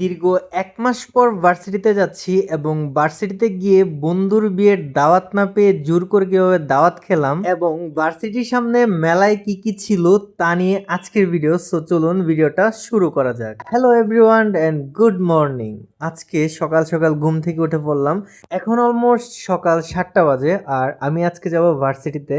দীর্ঘ এক মাস পর ভার্সিটিতে যাচ্ছি এবং ভার্সিটিতে গিয়ে বন্ধুর বিয়ের দাওয়াত না পেয়ে জোর করে কীভাবে দাওয়াত খেলাম এবং ভার্সিটির সামনে মেলায় কি কি ছিল তা নিয়ে আজকের ভিডিও সো চলুন ভিডিওটা শুরু করা যাক। Hello everyone and good morning আজকে সকাল সকাল ঘুম থেকে উঠে পড়লাম। এখন অলমোস্ট সকাল সাতটা বাজে আর আমি আজকে যাব ভার্সিটিতে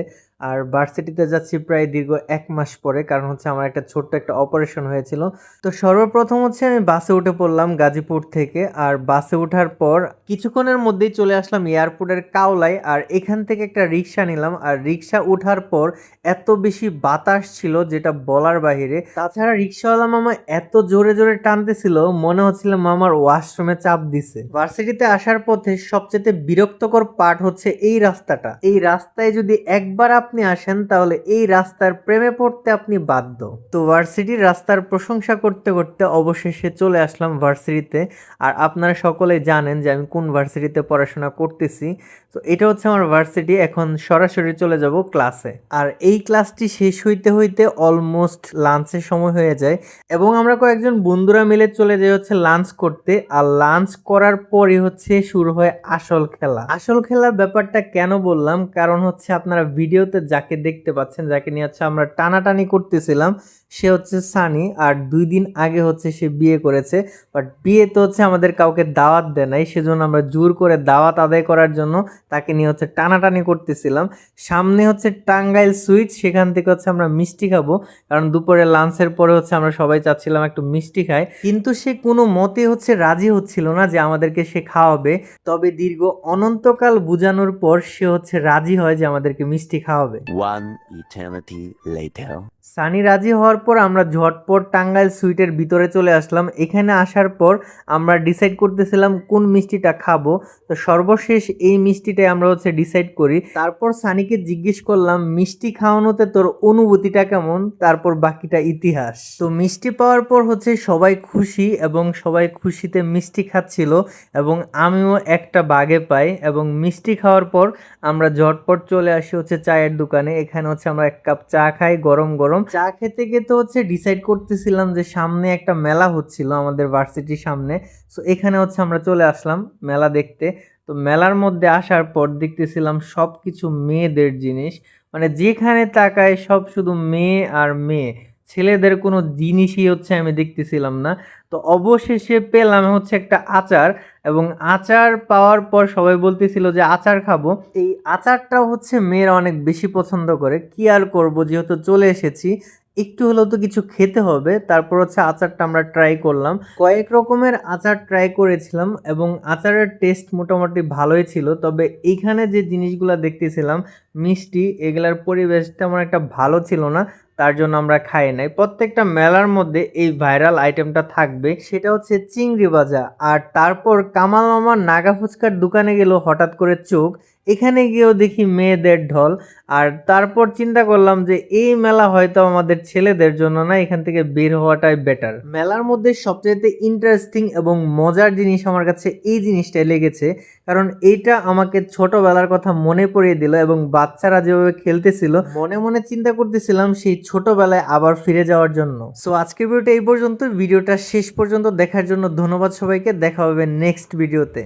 আর ভার্সিটিতে যাচ্ছি প্রায় দীর্ঘ এক মাস পরে, কারণ হচ্ছে আমার একটা ছোট্ট একটা অপারেশন হয়েছিল। তো সর্বপ্রথম হচ্ছে আমি বাসে উঠে পড়লাম গাজীপুর থেকে, আর বাসে ওঠার পর কিছুক্ষণের মধ্যেই চলে আসলাম এয়ারপোর্টের কাওলায়, আর এখান থেকে একটা রিক্সা নিলাম। আর রিক্সা ওঠার পর এত বেশি বাতাস ছিল যেটা বলার বাহিরে। তাছাড়া রিক্সাওয়ালা মামা এত জোরে জোরে টানতেছিল, মনে হচ্ছিল মামার ওয়াশরুমে চাপ দিছে। ভার্সিটিতে আসার পথে সবচেয়ে বিরক্তকর পার্ট হচ্ছে এই রাস্তাটা। এই রাস্তায় যদি একবার আপনি আসেন, তাহলে এই রাস্তার প্রেমে পড়তে আপনি বাধ্য। তো ভার্সিটির রাস্তার প্রশংসা করতে করতে অবশেষে চলে আসলাম ভার্সিটিতে। আর আপনারা সকলে জানেন যে আমি কোন ভার্সিটিতে পড়াশোনা করতেছি। তো এটা হচ্ছে আমার ভার্সিটি, এখন সরাসরি চলে যাব ক্লাসে। আর এই ক্লাসটি শেষ হইতে হইতে অলমোস্ট লাঞ্চের সময় হয়ে যায়। এবং আমরা কয়েকজন বন্ধুরা মিলে চলে যাই হচ্ছে লাঞ্চ করতে। আর লাঞ্চ করার পরই হচ্ছে শুরু হয় আসল খেলা। আসল খেলার ব্যাপারটা কেন বললাম? কারণ হচ্ছে আপনারা ভিডিওতে যাকে দেখতে পাচ্ছেন, যাকে নিয়ে হচ্ছে আমরা টানাটানি করতেছিলাম, সে হচ্ছে সানি। আর দুই দিন আগে হচ্ছে সে বিয়ে করেছে। বাট বিয়েতে হচ্ছে আমাদের কাউকে দাওয়াত দেয় নাই, সেজন্য আমরা জোর করে দাওয়াত আদায় করার জন্য তাকে নিয়ে হচ্ছে টানাটানি করতেছিলাম। সামনে হচ্ছে টাঙ্গাইল সুইট সেখান থেকে হচ্ছে আমরা মিষ্টি খাব। কারণ দুপুরে লাঞ্চের পরে হচ্ছে আমরা সবাই চাচ্ছিলাম একটু মিষ্টি খাই। কিন্তু সে কোনো মতে হচ্ছে রাজি হচ্ছিল না যে আমাদেরকে সে খাওয়াবে। তবে দীর্ঘ অনন্তকাল বুঝানোর পর সে হচ্ছে রাজি হয় যে আমাদেরকে মিষ্টি খাওয়াবে। One eternity later. সানি রাজি হওয়ার পর আমরা ঝটপট টাঙ্গাইল সুইটের ভিতরে চলে আসলাম। এখানে আসার পর আমরা ডিসাইড করতেছিলাম কোন মিষ্টিটা খাব। তো সর্বশেষ এই মিষ্টিটাই আমরা হচ্ছে ডিসাইড করি। তারপর সানিকে জিজ্ঞেস করলাম মিষ্টি খাওয়ানোতে তোর অনুভূতিটা কেমন? তারপর বাকিটা ইতিহাস। তো মিষ্টি পাওয়ার পর হচ্ছে সবাই খুশি এবং সবাই খুশিতে মিষ্টি খাচ্ছিল এবং আমিও একটা বাগে পাই এবং মিষ্টি খাওয়ার পর আমরা ঝটপট চলে আসি হচ্ছে চায়ের দোকানে, এখানে হচ্ছে আমরা এক কাপ চা খাই গরম গরম। চা খেতে খেতে হচ্ছে ডিসাইড করতেছিলাম যে সামনে একটা মেলা হচ্ছিল আমাদের ভার্সিটির সামনে। সো এখানে হচ্ছে আমরা চলে আসলাম মেলা দেখতে। তো মেলার মধ্যে আসার পর দেখতেছিলাম সব কিছু মেয়েদের জিনিস। মানে যেখানে তাকায় সব শুধু মেয়ে আর মেয়ে। ছেলেদের কোনো জিনিসই হচ্ছে আমি দেখতেছিলাম না। তো অবশেষে পেলাম হচ্ছে একটা আচার এবং আচার পাওয়ার পর সবাই বলতেছিল যে আচার খাব। এই আচারটাও হচ্ছে মেয়েরা অনেক বেশি পছন্দ করে। কি আর করব? যেহেতু চলে এসেছি, একটু হলেও তো কিছু খেতে হবে। তারপর হচ্ছে আচারটা আমরা ট্রাই করলাম। কয়েক রকমের আচার ট্রাই করেছিলাম এবং আচারের টেস্ট মোটামুটি ভালোই ছিল। তবে এইখানে যে জিনিসগুলো দেখতেছিলাম মিষ্টি, এগুলার পরিবেশ তেমন একটা ভালো ছিল না, তার জন্য আমরা খাই নাই। প্রত্যেকটা মেলার মধ্যে এই ভাইরাল আইটেমটা থাকবে। সেটা হচ্ছে চিংড়ি ভাজা। আর তারপর কামাল মামার নাগা ফুচকার দোকানে গেল হঠাৎ করে চোখ। এখানে গিয়েও দেখি মেয়েদের ঢল। আর তারপর চিন্তা করলাম যে এই মেলা হয়তো আমাদের ছেলেদের জন্য না, এখান থেকে বের হওয়াটাই বেটার মেলার মধ্যে সবচেয়ে ইন্টারেস্টিং এবং মজার জিনিস আমার কাছে এই জিনিসটাই লেগেছে কারণ এইটা আমাকে ছোটবেলার কথা মনে পড়িয়ে দিল এবং বাচ্চারা যেভাবে খেলতেছিল, মনে মনে চিন্তা করতেছিলাম সেই ছোটবেলায় আবার ফিরে যাওয়ার জন্য। সো আজকের ভিডিওটা এই পর্যন্ত ভিডিওটা শেষ পর্যন্ত দেখার জন্য ধন্যবাদ সবাইকে। দেখা হবে নেক্সট ভিডিওতে